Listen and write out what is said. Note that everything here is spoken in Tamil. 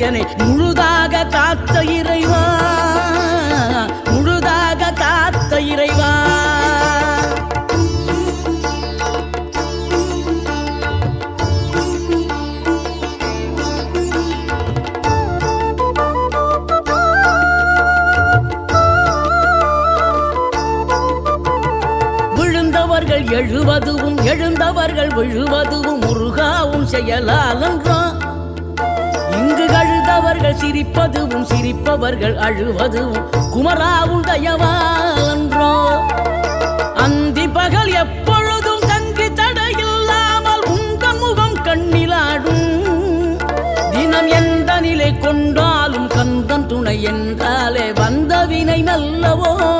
என்னை முழுதாக காத்த இறைவா முழுதாக காத்த இறைவா. விழுந்தவர்கள் எழுவதுவும் எழுந்தவர்கள் விழுவதுவும் முருகாவும் செயலாலன்றோ இங்கு குமரர்கள் சிரிப்பதுவும் சிரிப்பவர்கள் அழுவதுவும். குமராவும் தயவாலன்றோ அந்தி பகல் எப்பொழுதும் தங்கி தடையில்லாமல் உங்கள் முகம் கண்ணிலாடும். தினம் எந்த நிலை கொண்டாலும் கந்தன் துணை என்றாலே வந்த வினை நல்லவோ.